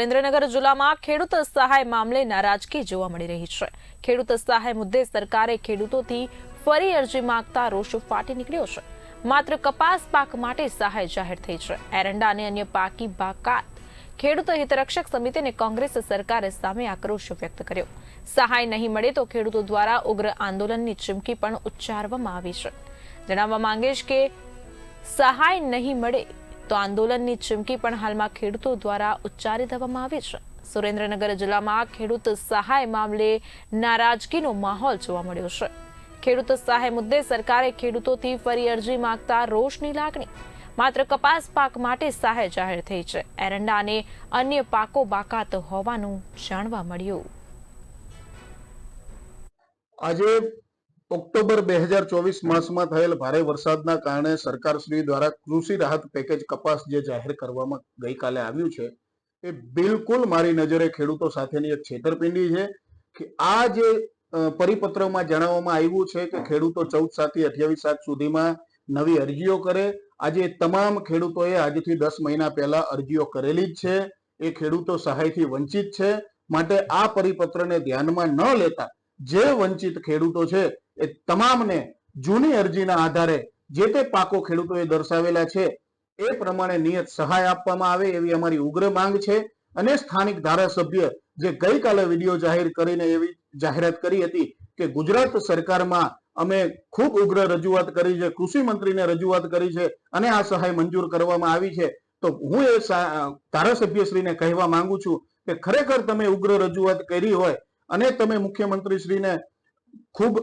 સુરેન્દ્રનગર જિલ્લામાં ખેડૂત સહાય મામલે નારાજગી જોવા મળી રહી છે. ખેડૂત સહાય મુદ્દે સરકારે ખેડૂતોથી ફરી અરજી માંગતા રોષ ફાટી નીકળ્યો છે. માત્ર કપાસ પાક માટે સહાય જાહેર થઈ છે. એરંડા અને અન્ય પાકી બાકાત ખેડૂત હિતરક્ષક સમિતિ અને કોંગ્રેસ સરકારે સામે આક્રોશ વ્યક્ત કર્યો. સહાય નહીં મળે તો ખેડૂતો દ્વારા ઉગ્ર આંદોલનની ચીમકી પણ ઉચ્ચારવામાં આવી છે. જણાવવા માંગે છે કે સહાય નહીં મળે તો આંદોલનની ચીમકી પણ હાલમાં ખેડૂતો દ્વારા ઉચ્ચારી દેવામાં આવી છે. સુરેન્દ્રનગર જિલ્લામાં ખેડૂત સહાય મામલે નારાજગીનો માહોલ જોવા મળ્યો છે. ખેડૂત સહાય મુદ્દે સરકારે ખેડૂતોથી ફરી અરજી માંગતા રોષની લાગણી. માત્ર કપાસ પાક માટે સહાય જાહેર થઈ છે. એરંડા અને અન્ય પાકો બાકાત હોવાનું જાણવા મળ્યું. આજે ઓક્ટોબર બે હજાર ચોવીસ માસમાં થયેલ ભારે વરસાદના કારણે સરકારશ્રી દ્વારા કૃષિ રાહત પેકેજ કપાસ જે જાહેર કરવામાં ગઈકાલે આવ્યું છે, એ બિલકુલ મારી નજરે ખેડૂતો સાથેની એક છેતરપિંડી છે કે આ જે પરિપત્રમાં જણાવવામાં આવ્યું છે કે ખેડૂતો ચૌદ સાતથી અઠ્યાવીસ સાત સુધીમાં નવી અરજીઓ કરે, આજે તમામ ખેડૂતોએ આજથી દસ મહિના પહેલા અરજીઓ કરેલી જ છે, એ ખેડૂતો સહાયથી વંચિત છે, માટે આ પરિપત્રને ધ્યાનમાં ન લેતા જે વંચિત ખેડૂતો છે એ તમામને જૂની અરજીના આધારે જે તે પાકો ખેડૂતોએ દર્શાવેલા છે, એ પ્રમાણે નિયત સહાય આપવામાં આવે એવી અમારી ઉગ્ર માંગ છે. અને સ્થાનિક ધારાસભ્ય જે ગઈકાલે વીડિયો જાહેર કરીને એવી જાહેરાત કરી હતી કે ગુજરાત સરકારમાં અમે ખૂબ ઉગ્ર રજૂઆત કરી છે, કૃષિ મંત્રીને રજૂઆત કરી છે અને આ સહાય મંજૂર કરવામાં આવી છે. તો હું એ ધારાસભ્યશ્રીને કહેવા માંગુ છું કે ખરેખર તમે ઉગ્ર રજૂઆત કરી હોય અને તમે મુખ્યમંત્રીશ્રીને ખૂબ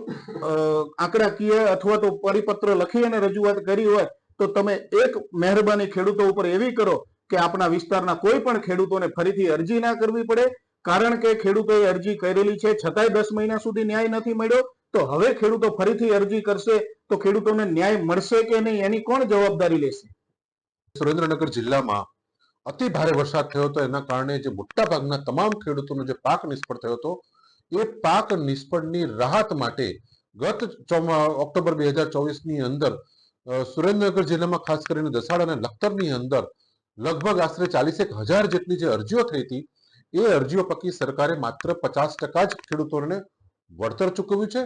આંકડાકીય અથવા તો પરિપત્ર લખી અને રજૂઆત કરી હોય, તો તમે એક મહેરબાની ખેડૂતો ઉપર એવી કરો કે આપણા વિસ્તારના કોઈ પણ ખેડૂતોને ફરીથી અરજી ના કરવી પડે. કારણ કે ખેડૂતોએ અરજી કરેલી છે, છતાંય દસ મહિના સુધી ન્યાય નથી મળ્યો. તો હવે ખેડૂતો ફરીથી અરજી કરશે, તો ખેડૂતોને ન્યાય મળશે કે નહીં એની કોણ જવાબદારી લેશે? સુરેન્દ્રનગર જિલ્લામાં અતિ ભારે વરસાદ થયો હતો. એના કારણે જે મોટા ભાગના તમામ ખેડૂતોનો જે પાક નિષ્ફળ થયો હતો એ પાક નિષ્ફળની રાહત માટે ગત ઓક્ટોબર બે હજાર ચોવીસની અંદર સુરેન્દ્રનગર જિલ્લામાં ખાસ કરીને દસાડ અને લખતરની અંદર લગભગ આશરે ચાલીસેક હજાર જેટલી જે અરજીઓ થઈ હતી, એ અરજીઓ પૈકી સરકારે માત્ર પચાસ ટકા જ ખેડૂતોને વળતર ચૂકવ્યું છે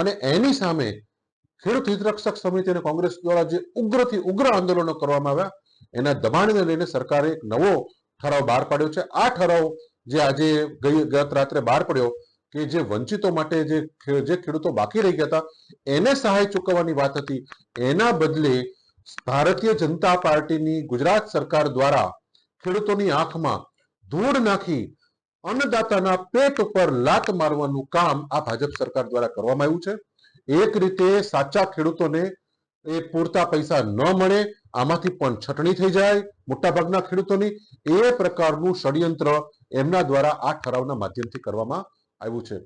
અને એની સામે ખેડૂત હિતરક્ષક સમિતિ અને કોંગ્રેસ દ્વારા જે ઉગ્રથી ઉગ્ર આંદોલનો કરવામાં આવ્યા, એના દબાણને લઈને સરકારે એક નવો ઠરાવ બહાર પાડ્યો છે. આ ઠરાવ જે આજે ગઈ ગત રાત્રે બહાર પડ્યો કે જે વંચિતો માટે જે ખેડૂતો બાકી રહી ગયા હતા, એને સહાય ચૂકવવાની વાત હતી. એના બદલે ભારતીય જનતા પાર્ટીની ગુજરાત સરકાર દ્વારા ખેડૂતોની આંખમાં ધૂળ નાખી અન્નદાતાના પેટ ઉપર લાત મારવાનું કામ આ ભાજપ સરકાર દ્વારા કરવામાં આવ્યું છે. એક રીતે સાચા ખેડૂતોને એ પૂરતા પૈસા ન મળે, આમાંથી પણ છટણી થઈ જાય મોટાભાગના ખેડૂતોની. એ પ્રકારનું ષડયંત્ર એમના દ્વારા આ ઠરાવના માધ્યમથી કરવામાં આવ્યું છે